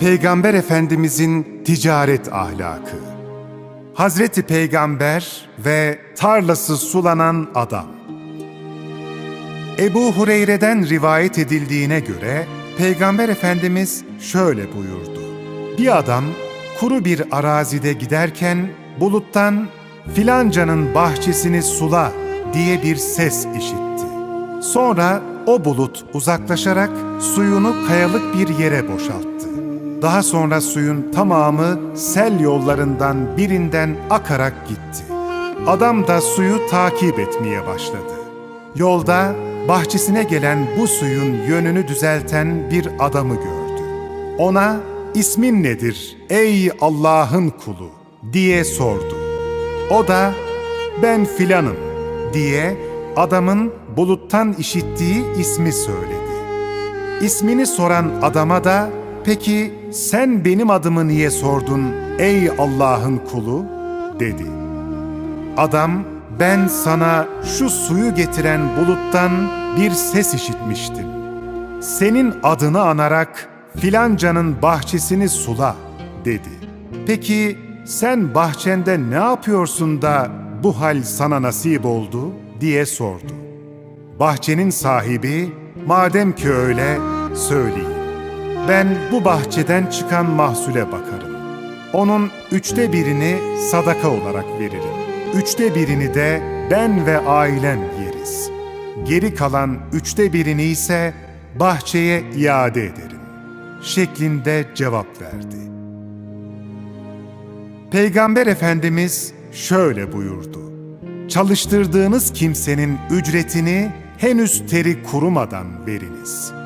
Peygamber Efendimizin ticaret ahlakı. Hazreti Peygamber ve tarlası sulanan adam. Ebu Hureyre'den rivayet edildiğine göre Peygamber Efendimiz şöyle buyurdu. Bir adam kuru bir arazide giderken buluttan filancanın bahçesini sula diye bir ses işitti. Sonra o bulut uzaklaşarak suyunu kayalık bir yere boşalttı. Daha sonra suyun tamamı sel yollarından birinden akarak gitti. Adam da suyu takip etmeye başladı. Yolda bahçesine gelen bu suyun yönünü düzelten bir adamı gördü. Ona ismin nedir ey Allah'ın kulu diye sordu. O da ben filanım diye adamın buluttan işittiği ismi söyledi. İsmini soran adama da peki sen benim adımı niye sordun ey Allah'ın kulu dedi. Adam ben sana şu suyu getiren buluttan bir ses işitmiştim. Senin adını anarak filancanın bahçesini sula dedi. Peki sen bahçende ne yapıyorsun da bu hal sana nasip oldu diye sordu. Bahçenin sahibi madem ki öyle söyleyin. Ben bu bahçeden çıkan mahsule bakarım. Onun üçte birini sadaka olarak veririm. Üçte birini de ben ve ailem yeriz. Geri kalan üçte birini ise bahçeye iade ederim. Şeklinde cevap verdi. Peygamber Efendimiz şöyle buyurdu. Çalıştırdığınız kimsenin ücretini henüz teri kurumadan veriniz.''